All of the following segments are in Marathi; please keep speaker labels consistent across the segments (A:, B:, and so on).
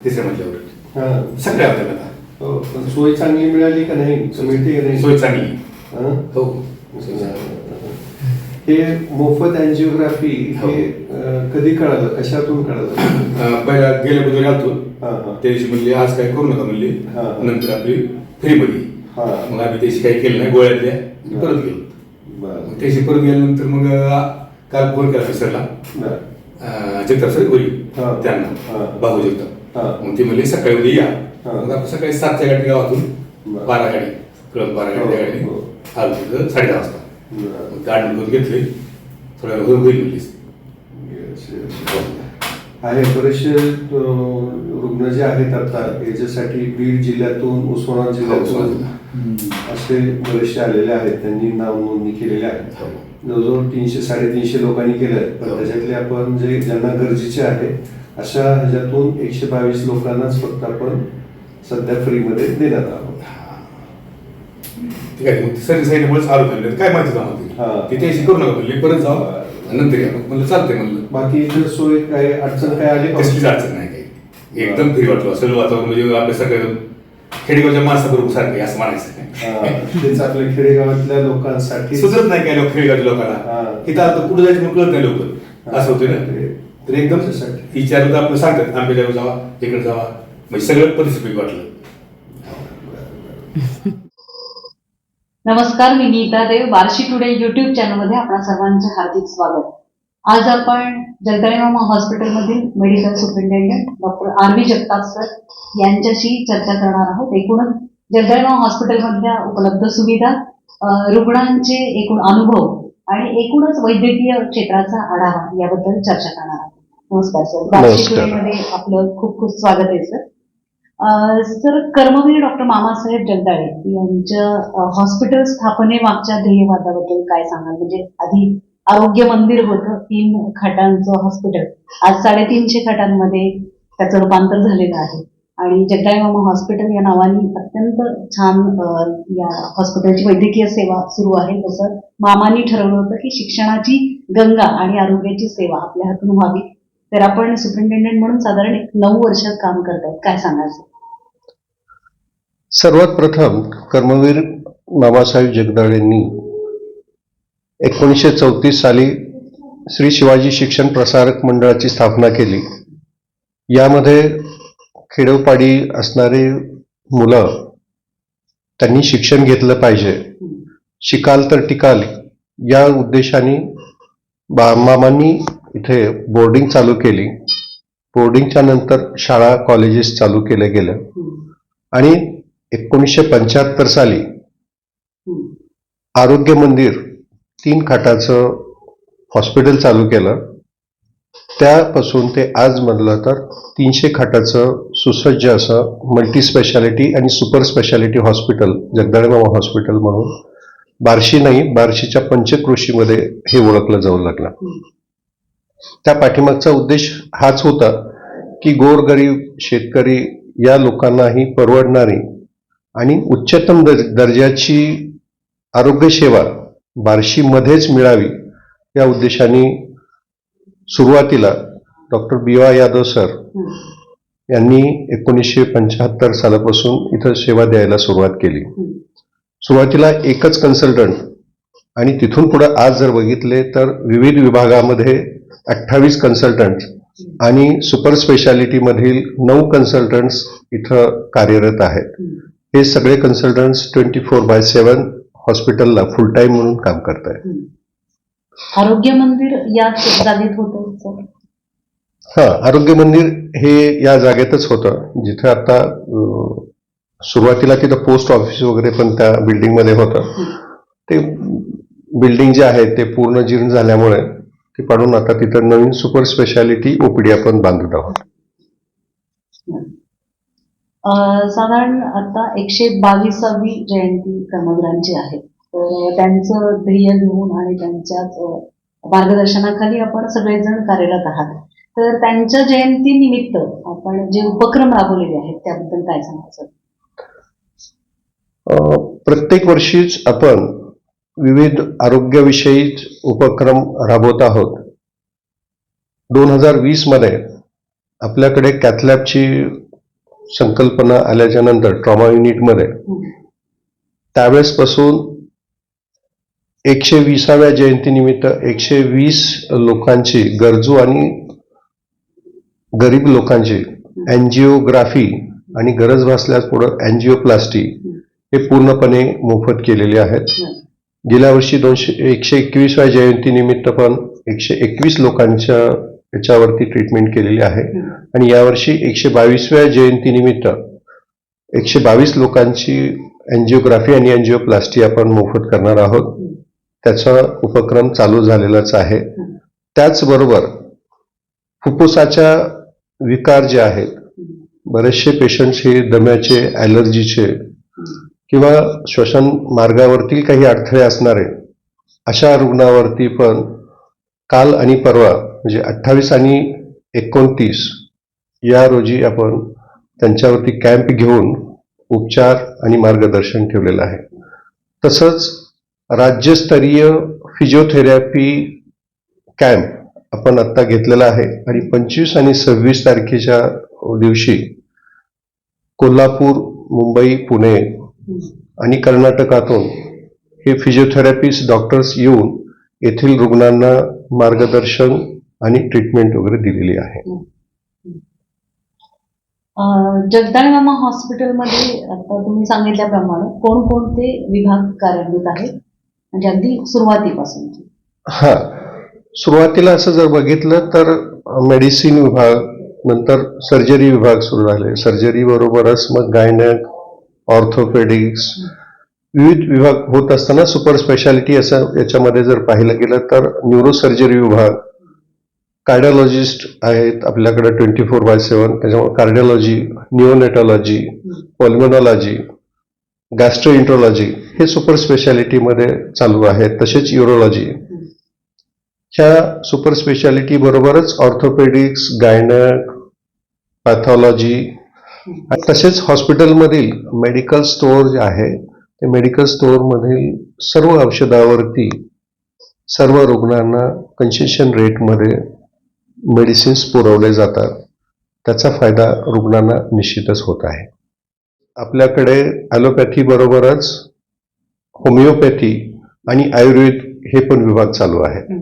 A: तिसऱ्या मजल्यावर
B: हा.
A: सगळ्या होत्या आता
B: हो, पण सोय चांगली मिळाली का नाही? मिळते का नाही?
A: सोय चांगली
B: हा?
A: हो.
B: हे मोफत अँजिओग्राफी
A: हो.
B: हे अं, कधी कळालं? कशातून कळालं?
A: अं, पहिला गेल्या बुधवारी आलतो
B: हा हा.
A: त्या दिवशी म्हणली आज काय करू नका म्हणली.
B: हा.
A: नंतर आपली फ्री मध्ये
B: हा.
A: मग आम्ही त्याशी काही केलं नाही गोळ्यातल्या परत गेलो.
B: बरं.
A: मग त्याशी परत गेल्यानंतर मग अं, काल फोन केला सराला
B: बरं.
A: जगताप सर गोरी
B: हा.
A: त्यांना.
B: हा.
A: बाहू जगताप
B: हा.
A: मग ते म्हणले सकाळी उद्या या
B: हा.
A: मग आपण सकाळी सातच्या गाडी गावातून
B: बरं.
A: गाडी कळत बारा गाडी त्या
B: हो,
A: गाडीने
B: हो.
A: आलो तिथं साडे दहा वाजता. मग गाडी करून घेतली थोड्या वेळ होईल म्हणलीस.
B: आहे बरेचसे रुग्ण जे आहेत आता याच्यासाठी बीड जिल्ह्यातून उस्मानाबाद जिल्ह्यातून असे बरेचसे आलेले आहेत त्यांनी नाव नोंदणी केलेली आहे
A: हो.
B: जवळजवळ तीनशे साडेतीनशे लोकांनी केलंय पण
A: हो.
B: त्याच्यातले आपण जे ज्यांना गरजेचे आहे अशा ह्याच्यातून एकशे बावीस लोकांनाच फक्त आपण सध्या फ्रीमध्ये देण्यात आहोत
A: ठीक आहे मग सर चालू झाले काय माहिती
B: हा.
A: जाणार ती? त्याशी करू नका म्हणली. परत जाऊ. नंतर या. मग म्हणलं चालतंय म्हणलं.
B: बाकी इतर सोय काय अडचण काय आली?
A: कसलीच अडचण नाही काही. एकदम फ्री वाटलं. सगळं वातावरण म्हणजे आपल्या सगळं खेडेगावच्या माणसाबरोबर सारखं असं म्हणायचं
B: तेच आपल्या खेडेगावातल्या लोकांसाठी.
A: सुचत नाही काय लोक खेडेगावच्या. लोकांना. इथं आता कुठं जायचं मग कळत नाही लोक. असं होतं ना? तर एकदम विचारलं तर आपलं सांगतात. आंबे जावा इकडे जावा. म्हणजे सगळं परिस्थिती वाटलं.
C: नमस्कार मी नीता देव. बार्शी टुडे युट्यूब चॅनलमध्ये आपणा सर्वांचे हार्दिक स्वागत. आज आपण जगदाळे मामा हॉस्पिटलमधील medical superintendent doctor R V Jagtap sir यांच्याशी चर्चा करणार आहोत. एकूणच जगदाळे मामा हॉस्पिटलमधल्या उपलब्ध सुविधा रुग्णांचे एकूण अनुभव आणि एकूणच वैद्यकीय क्षेत्राचा आढावा याबद्दल चर्चा करणार आहोत. नमस्कार सर.
B: नमस्कार.
C: आपलं खूप खूप स्वागत आहे sir. Sir Karmaveer doctor Mamasaheb Jagdale यांच्या अं, हॉस्पिटल स्थापने मागच्या ध्येयवादाबद्दल काय सांगाल? म्हणजे आधी आरोग्य मंदिर होतं तीन खाटांचं हॉस्पिटल. आज साडेतीनशे खाटांमध्ये त्याचं रूपांतर झालेलं आहे. आणि जगदाळे मामा हॉस्पिटल या नावाने अत्यंत छान अं, या हॉस्पिटलची वैद्यकीय सेवा सुरू आहे. जसं मामानी ठरवलं होतं की शिक्षणाची गंगा आणि आरोग्याची सेवा आपल्या हातून व्हावी. तर आपण सुपरिटेंडेंट म्हणून साधारण एक नऊ वर्ष काम करतात काय सांगायचं
B: सर्वात प्रथम कर्मवीर बाबासाहेब जगदाळेंनी एकोणीसशे चौतीस साली श्री शिवाजी शिक्षण प्रसारक मंडळाची स्थापना केली. यामध्ये खेडोपाडी असणारे मुलं त्यांनी शिक्षण घेतलं पाहिजे. शिकाल तर टिकाल या उद्देशाने बा मामांनी इथे बोर्डिंग चालू केली. बोर्डिंगच्या नंतर शाळा कॉलेजेस चालू केलं गेलं आणि एकोणीसशे पंच्याहत्तर साली आरोग्य मंदिर तीन खाटाचं हॉस्पिटल चालू केलं. त्यापासून ते आज म्हणलं तर तीनशे खाटाचं सुसज्ज असं मल्टी स्पेशालिटी आणि super speciality hospital Jagdalebaba hospital म्हणून. बार्शी नाही बार्शीच्या पंचकृषीमध्ये हे ओळखलं जाऊ लागलं. त्या पाठीमागचा उद्देश हाच होता की गोरगरीब शेतकरी या लोकांनाही परवडणारी आणि उच्चतम दर दर्जाची आरोग्यसेवा बार्शीमध्येच मिळावी या उद्देशाने सुरुवातीला doctor B Y Yadav sir यांनी एकोणीसशे पंच्याहत्तर सालापासून इथं सेवा द्यायला सुरुवात केली. सुरुवातीला एकच कन्सल्टंट आणि तिथून पुढे आज जर बघितले तर विविध विभागामध्ये अठ्ठावीस कन्सल्टंट आणि सुपर स्पेशालिटीमधील नऊ कन्सल्टंट्स इथं कार्यरत आहेत. हे सगळे consultants twenty four by seven हॉस्पिटलला फुल टाईम म्हणून काम करत आहेत.
C: आरोग्य मंदिर याच जागेत होतं
B: हा आरोग्य मंदिर हे या जागेतच होतं. जिथे आता सुरुवातीला तिथं पोस्ट ऑफिस वगैरे पण त्या बिल्डिंगमध्ये होतं. ते बिल्डिंग जे आहे ते पूर्ण जीर्ण झाल्यामुळे ते पाडून आता तिथं नवीन सुपर स्पेशालिटी ओपीडी आपण बांधत आहोत.
C: साधारण आता एकशे बावीसावी जयंती कर्मवीरांची आहे. तर त्यांचं ध्येय घेऊन आणि त्यांच्याच मार्गदर्शनाखाली आपण सगळेजण कार्यरत आहात. तर त्यांच्या जयंती निमित्त आपण जे उपक्रम राबवलेले आहेत त्याबद्दल काय सांगायचं
B: अं, प्रत्येक वर्षीच आपण विविध आरोग्यविषयी उपक्रम राबवत आहोत. दोन हजार वीसमध्ये आपल्याकडे कॅथलॅबची संकल्पना आल्याच्यानंतर ट्रॉमा युनिटमध्ये त्यावेळेसपासून एकशे विसाव्या जयंतीनिमित्त एकशे वीस लोकांची गरजू आणि गरीब लोकांची अँजिओग्राफी आणि गरज भासल्यास पुढं अँजिओप्लास्टी हे पूर्णपणे मोफत केलेले आहेत. गेल्या वर्षी दोनशे एकशे एकवीसव्या जयंतीनिमित्त पण एकशे एकवीस लोकांच्या याच्यावरती ट्रीटमेंट केलेली आहे. आणि यावर्षी एकशे बावीसव्या जयंतीनिमित्त एकशे बावीस लोकांची अँजिओग्राफी आणि अँजिओप्लास्टी आपण मोफत करणार आहोत. त्याचा उपक्रम चालू झालेलाच आहे. त्याचबरोबर फुफ्फुसाच्या विकार जे आहेत बरेचसे पेशंट्स हे दम्याचे ॲलर्जीचे किंवा श्वसन मार्गावरती काही अडथळे असणारे अशा रुग्णावरती पण काल आणि परवा म्हणजे अठ्ठावीस आणि एकोणतीस या रोजी आपण त्यांच्यावरती कॅम्प घेऊन उपचार आणि मार्गदर्शन ठेवलेलं आहे. तसंच राज्यस्तरीय फिजिओथेरपी कॅम्प आपण आत्ता घेतलेला आहे आणि पंचवीस आणि सव्वीस तारखेच्या दिवशी कोल्हापूर मुंबई पुणे आणि कर्नाटकातून हे फिजिओथेरपिस्ट डॉक्टर्स येऊन येथील रुग्णांना मार्गदर्शन आणि ट्रीटमेंट वगैरे दिलेली आहे.
C: जगदाळे मामा हॉस्पिटलमध्ये आता तुम्ही सांगितल्याप्रमाणे कोणकोणते विभाग कार्यान्वित आहेत? म्हणजे अगदी सुरुवातीपासून.
B: हा. सुरुवातीला असं जर बघितलं तर मेडिसिन विभाग नंतर सर्जरी विभाग सुरू झाले. सर्जरी बरोबरच मग गायनक ऑर्थोपेडिक्स विविध विभाग होत असताना सुपर स्पेशालिटी असं याच्यामध्ये जर पाहिलं गेलं तर न्यूरोसर्जरी विभाग कार्डिओलॉजिस्ट आहेत आपल्याकडे ट्वेंटी फोर बाय सेवन त्याच्यामुळे कार्डिओलॉजी न्यूनेटॉलॉजी पॉल्मोनॉलॉजी गॅस्ट्रोइंट्रोलॉजी हे सुपर स्पेशालिटीमध्ये चालू आहे तसेच युरोलॉजी ह्या सुपर स्पेशालिटी बरोबरच ऑर्थोपेडिक्स गायनक पॅथॉलॉजी तसेच हॉस्पिटलमधील मेडिकल स्टोअर जे आहे ते मेडिकल स्टोअरमधील सर्व औषधावरती सर्व रुग्णांना कन्सेशन रेटमध्ये मेडिसिन्स पुरवले जातात. त्याचा फायदा रुग्णांना निश्चितच होत आहे. आपल्याकडे ॲलोपॅथीबरोबरच होमिओपॅथी आणि आयुर्वेद हे पण विभाग चालू आहेत.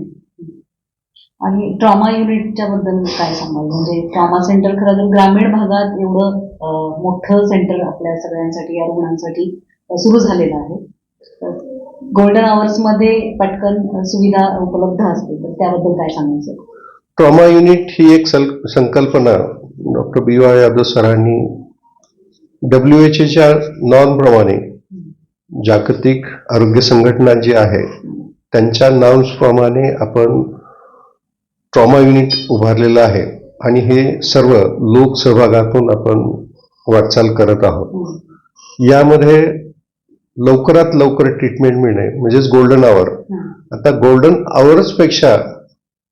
C: आणि ट्रॉमा युनिटच्या बद्दल काय सांगाल? म्हणजे ट्रॉमा सेंटर खरं तर ग्रामीण भागात एवढं अं, मोठं सेंटर आपल्या सगळ्यांसाठी या रुग्णांसाठी अं, सुरू झालेलं आहे. गोल्डन आवर्समध्ये पटकन अं, सुविधा उपलब्ध असते तर त्याबद्दल काय सांगायचं
B: ट्रॉमा युनिट ही एक सल संकल्पना डॉक्टर बी वाय यादव सरांनी डब्ल्यू एच एच्या नॉर्मप्रमाणे जागतिक आरोग्य संघटना जी आहे त्यांच्या नॉर्म्सप्रमाणे आपण ट्रॉमा युनिट उभारलेलं आहे. आणि हे सर्व लोकसहभागातून आपण वाटचाल करत आहोत. यामध्ये लवकरात लवकर ट्रीटमेंट मिळणे म्हणजेच गोल्डन आवर आता गोल्डन आवर्सपेक्षा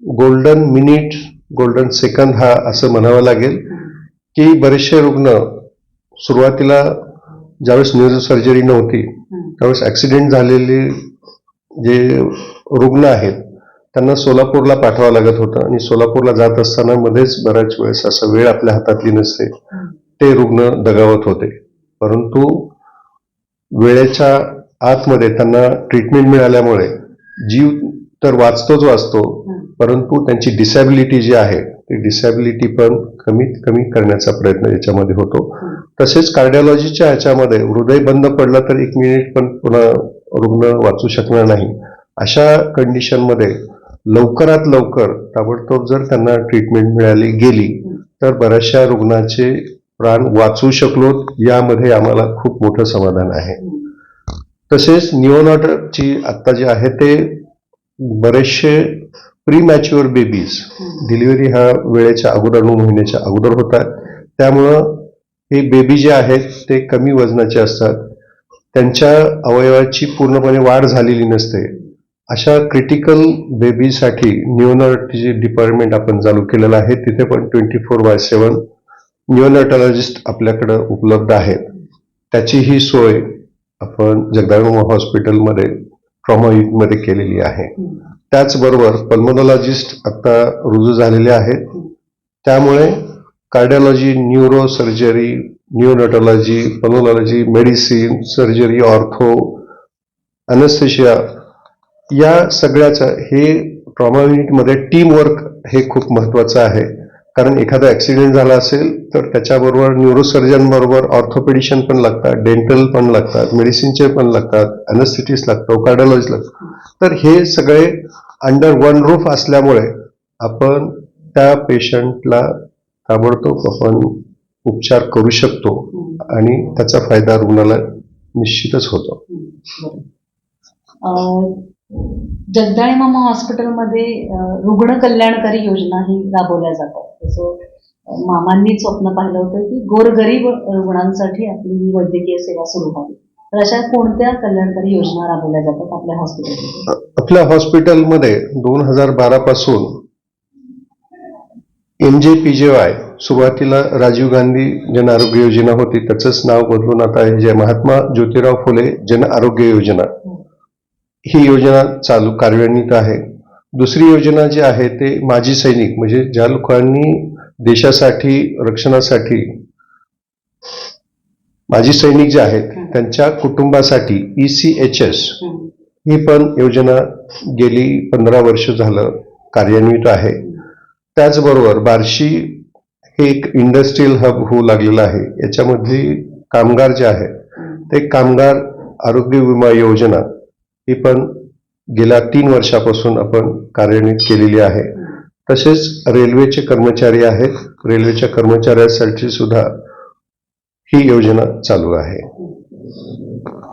B: गोल्डन मिनिट गोल्डन सेकंद हा असं म्हणावं लागेल की बरेचसे रुग्ण सुरुवातीला ज्यावेळेस न्यूरो सर्जरी नव्हती त्यावेळेस ॲक्सिडेंट झालेले जे रुग्ण आहेत त्यांना सोलापूरला पाठवावं लागत होतं. आणि सोलापूरला जात असताना मध्येच बऱ्याच वेळेस असं वेळ आपल्या हातातली नसते. ते रुग्ण दगावत होते. परंतु वेळेच्या आतमध्ये त्यांना ट्रीटमेंट मिळाल्यामुळे जीव तर वाचतोच वाचतो. परंतु त्यांची डिसॅबिलिटी जी आहे ती डिसॅबिलिटी पण कमीत कमी करण्याचा प्रयत्न याच्यामध्ये होतो. तसेच कार्डिओलॉजीच्या ह्याच्यामध्ये हृदय बंद पडलं तर एक मिनिट पण पुन्हा रुग्ण वाचू शकणार नाही. अशा कंडिशनमध्ये लवकरात लवकर ताबडतोब जर त्यांना ट्रीटमेंट मिळाली गेली तर बऱ्याचशा रुग्णाचे प्राण वाचू शकलो यामध्ये आम्हाला खूप मोठं समाधान आहे. तसेच निओनॉटची आत्ता जे आहे ते बरेचसे प्री मॅच्युअर बेबीज डिलिव्हरी ह्या वेळेच्या अगोदर नऊ महिन्याच्या अगोदर होतात. त्यामुळं हे बेबी जे आहेत ते कमी वजनाचे असतात. त्यांच्या अवयवाची पूर्णपणे वाढ झालेली नसते. अशा क्रिटिकल बेबीसाठी न्यूनॉलॉजी डिपार्टमेंट आपण चालू केलेलं आहे. तिथे पण twenty four by seven neonatologist आपल्याकडं उपलब्ध आहेत. त्याची ही सोय आपण जगदाळमा हॉस्पिटलमध्ये ट्रॉमा युनिटमध्ये केलेली आहे. त्याचबरोबर पल्मोनॉलॉजिस्ट आता रुजू झालेले आहेत. त्यामुळे cardiology neuro surgery neurotology pulmonology medicine surgery ortho anaesthesia या सगळ्याचं हे ट्रॉमा युनिटमध्ये टीम वर्क हे खूप महत्वाचं आहे. कारण एखादा ॲक्सिडेंट झाला असेल तर त्याच्याबरोबर न्यूरोसर्जन बरोबर ऑर्थोपेडिशन पण लागतात डेंटल पण लागतात मेडिसिनचे पण लागतात अनस्थिटीस लागतो कार्डिओलॉजी लागतं. तर हे सगळे अंडर वन रूफ असल्यामुळे आपण त्या पेशंटला ताबडतोब आपण उपचार करू शकतो आणि त्याचा फायदा रुग्णाला निश्चितच होतो.
C: जगदाळे मामा हॉस्पिटलमध्ये रुग्ण कल्याणकारी योजना ही राबवल्या जातात. जसं मामांनी स्वप्न पाहिलं होतं की गोरगरीब रुग्णांसाठी आपली ही वैद्यकीय सेवा सुरू व्हावी. तर अशा कोणत्या कल्याणकारी योजना राबवल्या जातात आपल्या हॉस्पिटलमध्ये?
B: आपल्या हॉस्पिटलमध्ये दोन हजार बारा पासून एम जे पी जे वाय सुरुवातीला राजीव गांधी जन आरोग्य योजना होती त्याचंच नाव बदलून आता आहे जे महात्मा ज्योतिराव फुले जन आरोग्य योजना ही योजना चालू कार्यान्वित आहे. दुसरी योजना जी आहे ते माजी सैनिक म्हणजे ज्या लोकांनी देशासाठी रक्षणासाठी माजी सैनिक जे आहेत त्यांच्या कुटुंबासाठी ई सी एच एस. ही. पण योजना गेली पंधरा वर्ष झालं कार्यान्वित आहे. त्याचबरोबर बार्शी हे एक इंडस्ट्रीयल हब होऊ लागलेलं आहे. याच्यामध्ये कामगार जे आहेत ते कामगार आरोग्य विमा योजना ही पण गेल्या तीन वर्षापासून आपण कार्यान्वित केलेली आहे. तसेच रेल्वेचे कर्मचारी आहेत. रेल्वेच्या कर्मचाऱ्यांसाठी सुद्धा ही योजना चालू आहे.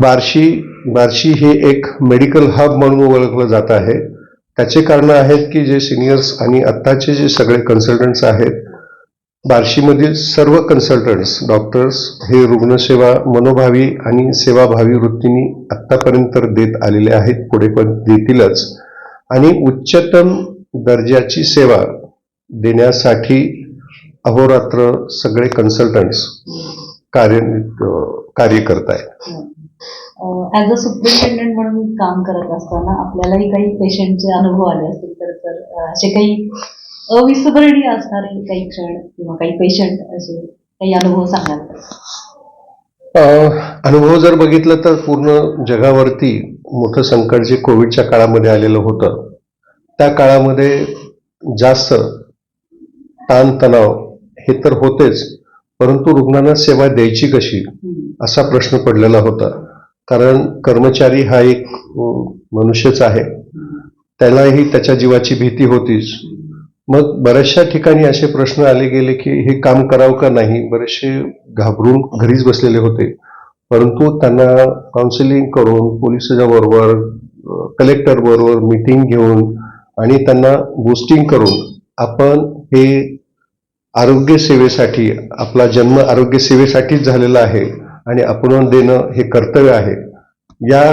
B: बार्शी बार्शी हे एक मेडिकल हब म्हणून ओळखलं जात आहे. त्याचे कारण आहेत की जे सिनियर्स आणि आत्ताचे जे सगळे कन्सल्टंट्स आहेत बार्शीमधील सर्व कन्सल्टंट्स डॉक्टर्स हे रुग्णसेवा मनोभावी आणि सेवाभावी वृत्तीने आत्तापर्यंत तर देत आलेले आहेत पुढे पण देतीलच. आणि उच्चतम दर्जाची सेवा देण्यासाठी अहोरात्र सगळे कन्सल्टंट्स कार्य कार्य करत आहेत
C: ॲज अ सुपरिटेंडेंट म्हणून काम करत असताना आपल्यालाही काही पेशंटचे अनुभव आले असतील तर असे काही अविस्मरणीय असणारे काही क्षण किंवा काही पेशंट असे काही अनुभव सांगाल
B: अनुभव जर बघितलं तर पूर्ण जगावरती मोठं संकट जे कोविडच्या काळामध्ये आलेलं होतं त्या काळामध्ये जास्त ताणतणाव हे तर होतेच परंतु रुग्णांना सेवा द्यायची कशी असा प्रश्न पडलेला होता. कारण कर्मचारी हा एक मनुष्यच आहे. त्यालाही त्याच्या जीवाची भीती होतीच. मग बऱ्याचशा ठिकाणी असे प्रश्न आले गेले की हे काम करावं का नाही? बरेचसे घाबरून घरीच बसलेले होते. परंतु त्यांना काउन्सिलिंग करून पोलिसाच्या बरोबर कलेक्टर बरोबर मीटिंग घेऊन आणि त्यांना बुस्टिंग करून आपण हे आरोग्य सेवेसाठी आपला जन्म आरोग्य सेवेसाठीच झालेला आहे आणि आपण देणं हे कर्तव्य आहे. या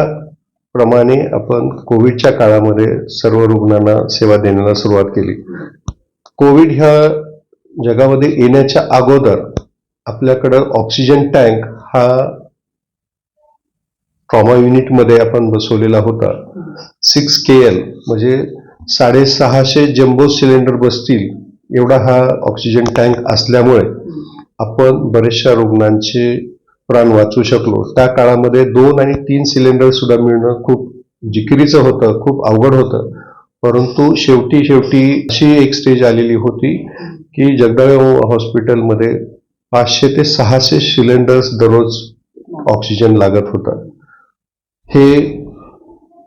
B: प्रमाणे आपण कोविडच्या काळामध्ये सर्व रुग्णांना सेवा देण्याला सुरुवात केली. कोविड ह्या जगामध्ये येण्याच्या अगोदर आपल्याकडं ऑक्सिजन टँक हा ट्रॉमा युनिटमध्ये आपण बसवलेला होता. सिक्स के एल म्हणजे साडेसहाशे जम्बो सिलेंडर बसतील एवढा हा ऑक्सिजन टँक असल्यामुळे आपण बरेचशा रुग्णांचे प्राण वाचू शकलो. त्या काळामध्ये दोन आणि तीन सिलेंडर सुद्धा मिळणं खूप जिकिरीचं होतं खूप अवघड होतं. परंतु शेवटी शेवटी अशी एक स्टेज आलेली होती की जगदाळे हॉस्पिटलमध्ये पाचशे ते सहाशे सिलेंडर्स दररोज ऑक्सिजन लागत होता. हे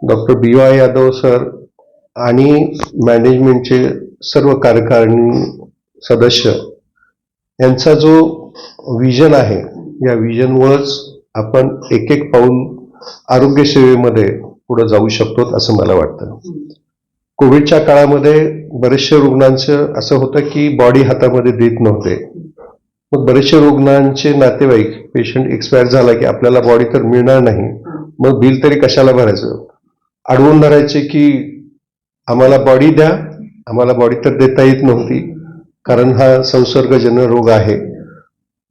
B: doctor B Y Yadav sir आणि मॅनेजमेंटचे सर्व कार्यकारिणी सदस्य यांचा जो विजन आहे या विजनमुळंच आपण एक एक पाऊल आरोग्य सेवेमध्ये पुढे जाऊ शकतो असं मला वाटतं. कोविडच्या काळामध्ये बरेचशे रुग्णांचं असं होतं की बॉडी हातामध्ये देत नव्हते. मग बरेचसे रुग्णांचे नातेवाईक पेशंट एक्सपायर झाला की आपल्याला बॉडी तर मिळणार नाही. मग बिल तरी कशाला भरायचं? अडवून धरायचे की आम्हाला बॉडी द्या आम्हाला बॉडी तर देता येत नव्हती. कारण हा संसर्गजन्य रोग आहे.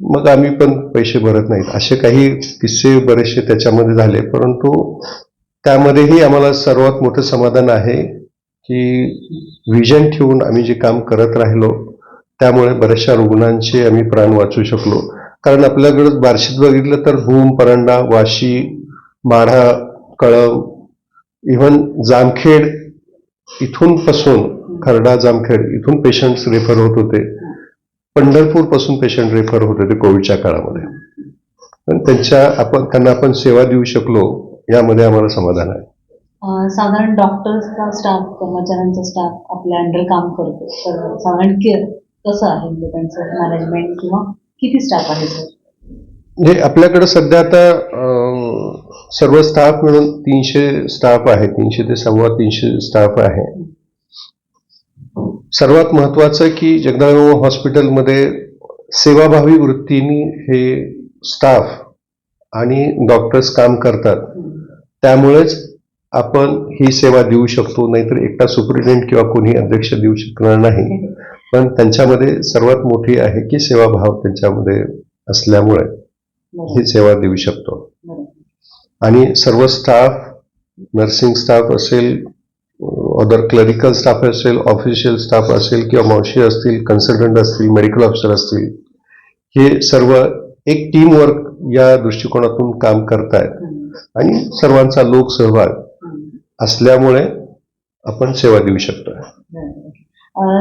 B: मग आम्ही पण पैसे भरत नाहीत. असे काही किस्से बरेचसे त्याच्यामध्ये झाले. परंतु त्यामध्येही आम्हाला सर्वात मोठं समाधान आहे की विजन ठेवून आम्ही जे काम करत राहिलो त्यामुळे बऱ्याचशा रुग्णांचे आम्ही प्राण वाचू शकलो. कारण आपल्याकडं बार्शीत बघितलं तर भूम परांडा वाशी माढा कळम इव्हन जामखेड इथून पासून खरडा जामखेड इथून पेशंट्स रेफर होत होते. पंढरपूरपासून पेशंट रेफर होत होते कोविडच्या काळामध्ये. पण त्यांच्या आपण त्यांना आपण सेवा देऊ शकलो यामध्ये आम्हाला समाधान आहे.
C: साधारण डॉक्टर्सचा स्टाफ कर्मचाऱ्यांचा स्टाफ आपल्या अंडर काम करतो. तर साधारण केअर कसं आहे? म्हणजे त्यांचं मॅनेजमेंट किंवा किती स्टाफ आहे सर
B: म्हणजे आपल्याकडे सध्या आता सर्व स्टाफ मिळून तीनशे स्टाफ आहे. तीनशे ते सव्वा तीनशे स्टाफ आहे. सर्वात महत्वाचं की जगदळबाबा हॉस्पिटलमध्ये सेवाभावी वृत्तीने हे स्टाफ आणि डॉक्टर्स काम करतात. त्यामुळेच आपण ही सेवा देऊ शकतो नाहीतर एकटा सुपरिटेंडेंट किंवा कोणी अध्यक्ष देऊ शकणार नाही. पण त्यांच्यामध्ये सर्वात मोठी आहे की सेवाभाव त्यांच्यामध्ये असल्यामुळे ही सेवा देऊ शकतो. आणि सर्व स्टाफ नर्सिंग स्टाफ असेल अदर क्लरिकल स्टाफ असेल ऑफिशियल स्टाफ असेल किंवा मावशी असतील कन्सल्टंट असतील मेडिकल ऑफिसर असतील हे सर्व एक टीम वर्क या दृष्टिकोनातून काम करतायत. आणि सर्वांचा लोकसहभाग असल्यामुळे आपण सेवा देऊ शकतो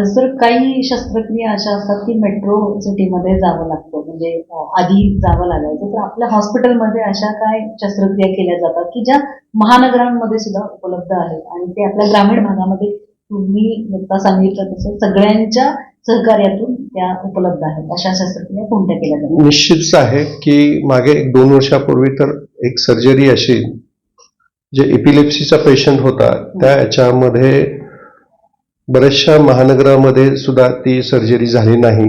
C: सर काही शस्त्रक्रिया अशा असतात की मेट्रो सिटीमध्ये जावं लागतं म्हणजे आधी जावं लागायचं. तर आपल्या हॉस्पिटलमध्ये अशा काय शस्त्रक्रिया केल्या जातात की ज्या महानगरांमध्ये सुद्धा उपलब्ध आहेत आणि ते आपल्या ग्रामीण भागामध्ये तुम्ही नुकता सांगितलं तसं सगळ्यांच्या सहकार्यातून त्या उपलब्ध आहेत अशा शस्त्रक्रिया कोणत्या केल्या जातात?
B: निश्चितच आहे की मागे एक दोन वर्षापूर्वी तर एक सर्जरी अशी जे एपिलेप्सीचा पेशंट होता त्या याच्यामध्ये बऱ्याचशा महानगरामध्ये सुद्धा ती सर्जरी झाली नाही.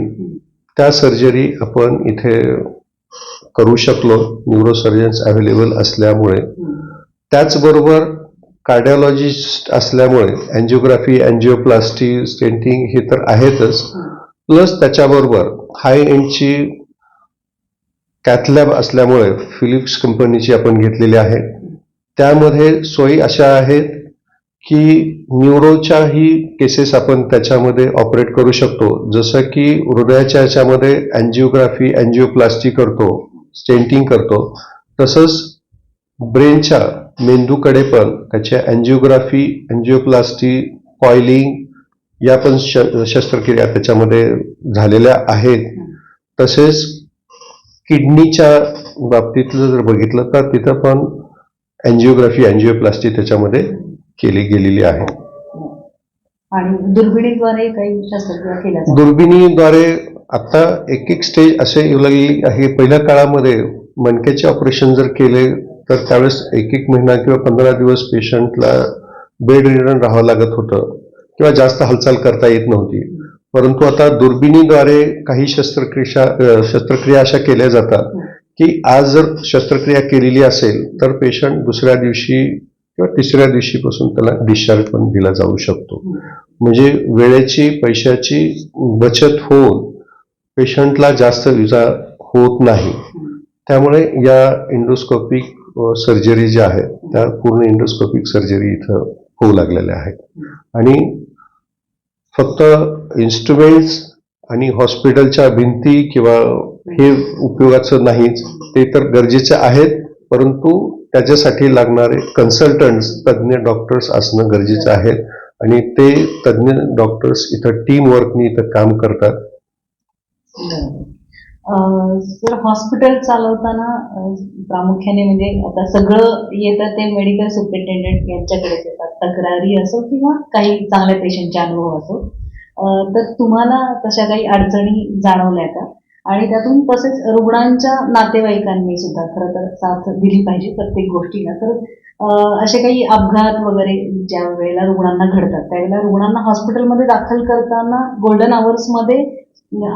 B: त्या सर्जरी आपण इथे करू शकलो. न्यूरोसर्जन्स अवेलेबल असल्यामुळे. त्याचबरोबर कार्डिओलॉजिस्ट असल्यामुळे अँजिओग्राफी अँजिओप्लास्टी स्टेंटिंग हे तर आहेतच. प्लस त्याच्याबरोबर हाय एंडची कॅथलॅब असल्यामुळे फिलिप्स कंपनीची आपण घेतलेली आहे. त्यामध्ये सोयी अशा आहेत की न्यूरोच्याही केसेस आपण त्याच्यामध्ये ऑपरेट करू शकतो. जसं की हृदयाच्या ह्याच्यामध्ये अँजिओग्राफी अँजिओप्लास्टी करतो स्टेंटिंग करतो. तसंच ब्रेनच्या मेंदूकडे पण त्याच्या अँजिओग्राफी अँजिओप्लास्टी कॉइलिंग या पण श- शस्त्रक्रिया त्याच्यामध्ये झालेल्या आहेत. तसेच किडनीच्या बाबतीतलं जर बघितलं तर तिथं पण अँजिओग्राफी अँजिओप्लास्टी त्याच्यामध्ये केली गेलेली आहे.
C: आणि दुर्बिणीद्वारे काही शस्त्रक्रिया केल्या जातात?
B: दुर्बिणीद्वारे आता एक एक स्टेज असे येऊ लागलेली आहे. पहिल्या काळामध्ये मणक्याचे ऑपरेशन जर केले तर त्यावेळेस एक एक महिना किंवा पंधरा दिवस पेशंटला बेड रिटर्न राहावं लागत होतं किंवा जास्त हालचाल करता येत नव्हती. परंतु आता दुर्बिणीद्वारे काही शस्त्रक्रिया शस्त्रक्रिया अशा केल्या जातात की आज जर शस्त्रक्रिया केलेली असेल तर पेशंट दुसऱ्या दिवशी किंवा तिसऱ्या दिवशीपासून त्याला डिस्चार्ज पण दिला जाऊ शकतो. म्हणजे वेळेची पैशाची बचत होऊन पेशंटला जास्त विजा होत नाही. त्यामुळे या इंडोस्कोपिक सर्जरी ज्या आहेत त्या पूर्ण इंडोस्कोपिक सर्जरी इथं होऊ लागलेल्या आहेत. आणि फक्त इन्स्ट्रुमेंट्स आणि हॉस्पिटलच्या भिंती किंवा हे उपयोगाचं नाहीच. ते तर गरजेचे आहेत परंतु त्याच्यासाठी लागणारे कन्सल्टंट्स तज्ज्ञ डॉक्टर्स असणं गरजेचं आहे. आणि ते तज्ज्ञ डॉक्टर्स इथं टीम वर्कनी इथं काम करतात.
C: सर हॉस्पिटल चालवताना प्रामुख्याने म्हणजे आता सगळं येतं ते मेडिकल सुपरिटेंडेंट यांच्याकडेच येतात. तक्रारी असो किंवा काही चांगल्या पेशंटचे अनुभव असो. तर तुम्हाला तशा काही अडचणी जाणवल्या का? आणि त्यातून तसेच रुग्णांच्या नातेवाईकांनी सुद्धा खरं तर साथ दिली पाहिजे प्रत्येक गोष्टीला. तर असे काही अपघात वगैरे ज्या वेळेला रुग्णांना घडतात त्यावेळेला रुग्णांना हॉस्पिटलमध्ये दाखल करताना गोल्डन आवर्समध्ये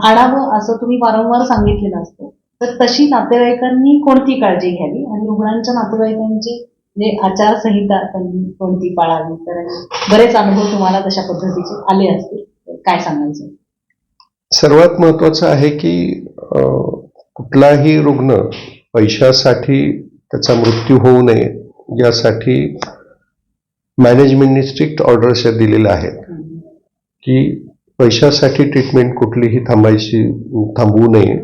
C: आणावं असं तुम्ही वारंवार सांगितलेलं असतं. तर तशी नातेवाईकांनी कोणती काळजी घ्यावी? आणि रुग्णांच्या नातेवाईकांची जे आचारसंहिता त्यांनी कोणती पाळावी? तर बरेच अनुभव तुम्हाला तशा पद्धतीचे आले असतील. काय सांगायचं
B: सर्वात महत्वाचं आहे की कुठलाही रुग्ण पैशासाठी त्याचा मृत्यू होऊ नये यासाठी मॅनेजमेंटने स्ट्रिक्ट ऑर्डर्स दिलेल्या आहेत. की पैशासाठी ट्रीटमेंट कुठलीही थांबायची थांबवू नये.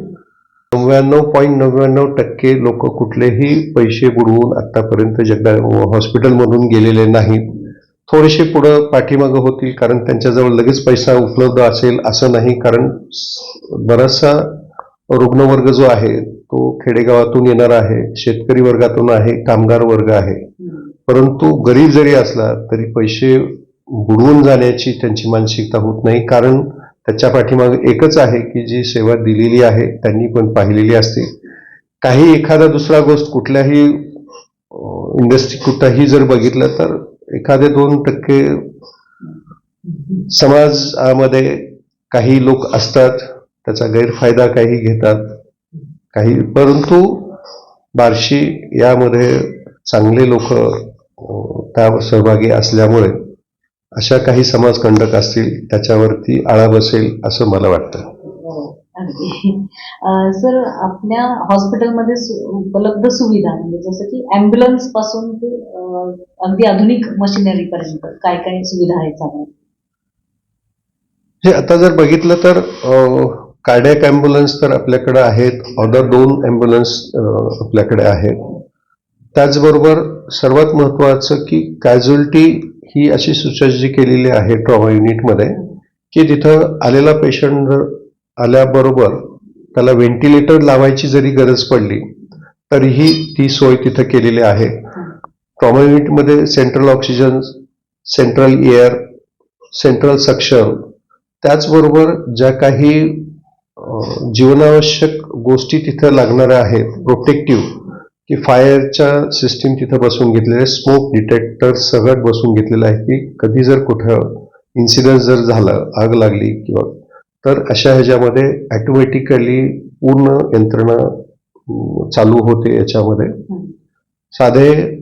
B: नव्याण्णव पॉईंट नव्याण्णव टक्के लोक कुठलेही पैसे बुडवून आतापर्यंत जगदा हॉस्पिटलमधून गेलेले नाहीत. थोडेसे पुढं पाठीमागं होतील कारण त्यांच्याजवळ लगेच पैसा उपलब्ध असेल असं नाही कारण बराचसा रुग्णवर्ग जो आहे तो खेडेगावातून येणार आहे शेतकरी वर्गातून आहे कामगार वर्ग आहे. परंतु गरीब जरी असला तरी पैसे बुडवून जाण्याची त्यांची मानसिकता होत नाही कारण त्याच्या पाठीमागे एकच आहे की जी सेवा दिलेली आहे त्यांनी पण पाहिलेली असते. काही एखादा दुसरा गोष्ट कुठल्याही इंडस्ट्री कुठंही जर बघितलं तर एखादे दोन टक्के समाजामध्ये काही लोक असतात त्याचा गैरफायदा काही घेतात काही परंतु बार्शी यामध्ये चांगले लोक त्या सहभागी असल्यामुळे अशा काही समाजकंडक असतील त्याच्यावरती आळा बसेल असं मला वाटतं.
C: हो, सर आपल्या हॉस्पिटलमध्ये उपलब्ध सुविधा म्हणजे जसं की ॲम्ब्युलन्सपासून ते अगदी आधुनिक मशिनरी पर्यंत काय काय सुविधा आहेत
B: हे आता जर बघितलं तर कार्डियक ॲम्ब्युलन्स तर आपल्याकडे आहेत. ऑदर दोन ॲम्ब्युलन्स आपल्याकडे आहेत. त्याचबरोबर सर्वात महत्त्वाचं की कॅज्युअलिटी ही अशी सुसज्ज केलेली आहे ट्रॉमा युनिटमध्ये की तिथं आलेला पेशंट आल्याबरोबर त्याला व्हेंटिलेटर लावायची जरी गरज पडली तरीही ती सोय तिथं केलेली आहे. ट्रॉमा युनिटमध्ये central oxygen central air central suction त्याचबरोबर ज्या काही जीवनावश्यक गोष्टी तिथं लागणाऱ्या आहेत प्रोटेक्टिव्ह की फायरच्या सिस्टीम तिथं बसून घेतलेल्या स्मोक डिटेक्टर सगळं बसून घेतलेलं आहे की कधी जर कुठं इन्सिडन्स जर झालं आग लागली किंवा तर अशा ह्याच्यामध्ये ॲटोमॅटिकली पूर्ण यंत्रणा चालू होते याच्यामध्ये. साधे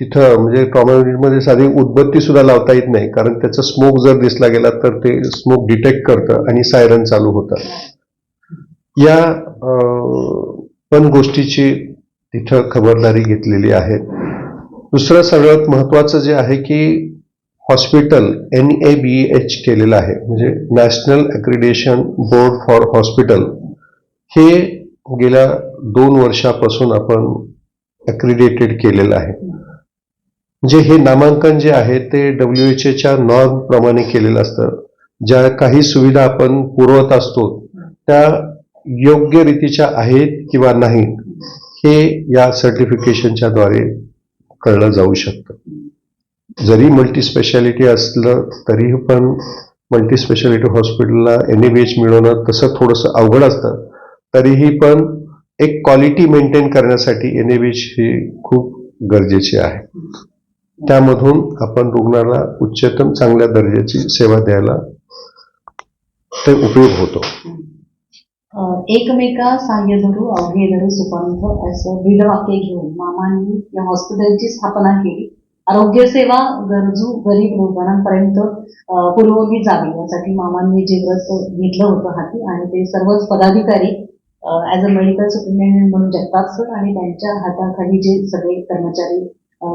B: तिथं म्हणजे ट्रॉमा युनिटमध्ये साधी उदबत्ती सुद्धा लावता येत नाही. कारण त्याचा स्मोक जर दिसला गेला तर ते स्मोक डिटेक्ट करतं आणि सायरन चालू होतं. या पण गोष्टीची तिथं खबरदारी घेतलेली आहे. दुसरं सगळ्यात महत्वाचं जे आहे की hospital N A B H केलेलं आहे. म्हणजे national accreditation board for hospital हे गेल्या दोन वर्षापासून आपण अक्रिडेटेड केलेलं आहे. म्हणजे हे नामांकन जे आहे ते डब्ल्यू एच एच्या नॉर्म प्रमाणे केलेलं असतं. ज्या काही सुविधा आपण पुरवत असतो त्या योग्य रीतीच्या आहेत किंवा नाहीत हे या सर्टिफिकेशनच्या द्वारे कळलं जाऊ शकतं. जरी मल्टी स्पेशालिटी असलं तरीही पण मल्टी स्पेशालिटी हॉस्पिटलला एन एच मिळवणं तसं थोडंसं अवघड असतं. तरीही पण एक क्वालिटी मेंटेन करण्यासाठी एन ही खूप गरजेची आहे. त्यामधून आपण रुग्णाला उच्चतम चांगल्या दर्जाची सेवा द्यायला ते उपयोग होतो.
C: एकमेका सहाय्य धरू अवघे धरू सुपंथ असं वाक्य घेऊन मामांनी या हॉस्पिटलची स्थापना केली. आरोग्य सेवा गरजू गरीब रुग्णांपर्यंत पुरवली जावी. यासाठी मामांनी जे व्रत घेतलं होतं हाती आणि ते सर्वच पदाधिकारी ऍज अ मेडिकल सुपरिटेंडेंट म्हणून जगताप सर आणि त्यांच्या हाताखाली जे सगळे कर्मचारी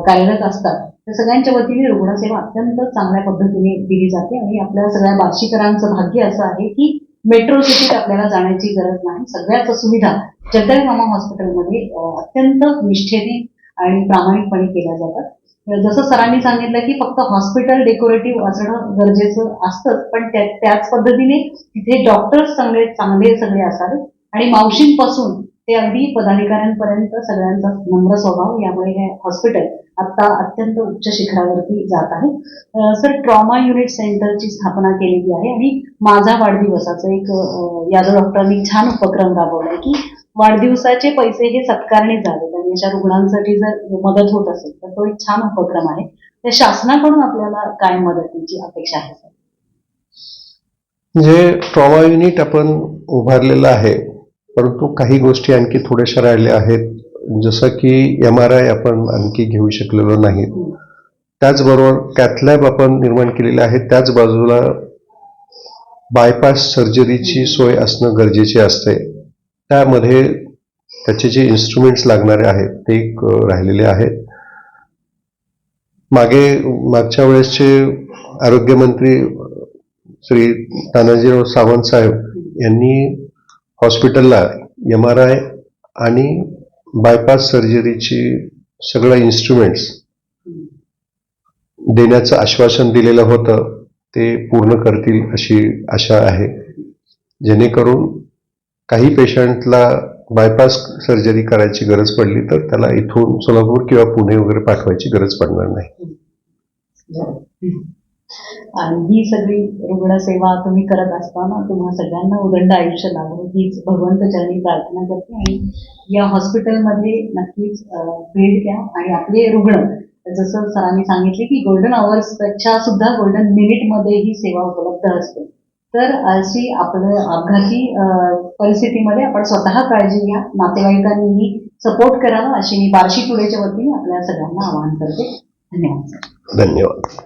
C: कार्यरत असतात त्या सगळ्यांच्या वतीने रुग्णसेवा अत्यंत चांगल्या पद्धतीने दिली जाते आणि आपल्या सगळ्या बार्शीकरांचं भाग्य असं आहे की मेट्रो सिटीत आपल्याला जाण्याची गरज नाही. सगळ्याच सुविधा जगदाई मामा हॉस्पिटलमध्ये अत्यंत निष्ठेने आणि प्रामाणिकपणे केल्या जातात. जसं सरांनी सांगितलं की फक्त हॉस्पिटल डेकोरेटिव्ह असणं गरजेचं असतं पण त्याच पद्धतीने तिथे डॉक्टर्स चांगले चांगले सगळे असावेत. आणि मावशींपासून ते अगदी पदाधिकाऱ्यांपर्यंत सगळ्यांचा नम्र स्वभाव यामुळे हे हॉस्पिटल आता अत्यंत उच्च शिखरावरती जात आहे. सर ट्रॉमा युनिट सेंटरची स्थापना केलेली आहे आणि माझा वाढदिवसाचं एक यादव डॉक्टरांनी छान उपक्रम राबवलाय की वाढदिवसाचे पैसे हे सत्कारणे झाले आणि अशा रुग्णांसाठी जर मदत होत असेल तर तो एक छान उपक्रम आहे. त्या शासनाकडून आपल्याला काय मदतीची अपेक्षा आहे सर?
B: म्हणजे ट्रॉमा युनिट आपण उभारलेलं आहे परंतु काही गोष्टी आणखी थोड्याशा राहिल्या आहेत. जसं की एम आर आय आपण आणखी घेऊ शकलेलो नाही त्याचबरोबर कॅथलॅब आपण निर्माण केलेले आहे त्याच बाजूला बायपास सर्जरीची सोय असणं गरजेचे असते. त्यामध्ये त्याचे जे इन्स्ट्रुमेंट्स लागणारे आहेत ते राहिलेले आहेत. मागे मागच्या वेळेसचे आरोग्यमंत्री श्री तानाजीराव सावंत साहेब यांनी हॉस्पिटलला एम आर आय आणि बायपास सर्जरीची सगळ्या इन्स्ट्रुमेंट्स देण्याचं आश्वासन दिलेलं होतं ते पूर्ण करतील अशी आशा आहे. जेणेकरून काही पेशंटला बायपास सर्जरी करायची गरज पडली तर त्याला इथून सोलापूर किंवा पुणे वगैरे पाठवायची गरज पडणार नाही.
C: आणि ही सगळी रुग्णसेवा तुम्ही करत असताना तुम्हा सगळ्यांना उदंड आयुष्य लाभो. हीच भगवंत प्रार्थना करते आणि या हॉस्पिटलमध्ये नक्कीच भेट द्या. आणि आपले रुग्ण जसं सरांनी सांगितले की गोल्डन आवर्सपेक्षा सुद्धा गोल्डन मिनिटमध्ये ही सेवा उपलब्ध असते. तर अशी आपलं अपघाती परिस्थितीमध्ये आपण स्वतः काळजी घ्या. नातेवाईकांनीही सपोर्ट करावा अशी मी बार्शी टुडेच्या वतीने आपल्या सगळ्यांना आवाहन करते. धन्यवाद सर.
B: धन्यवाद.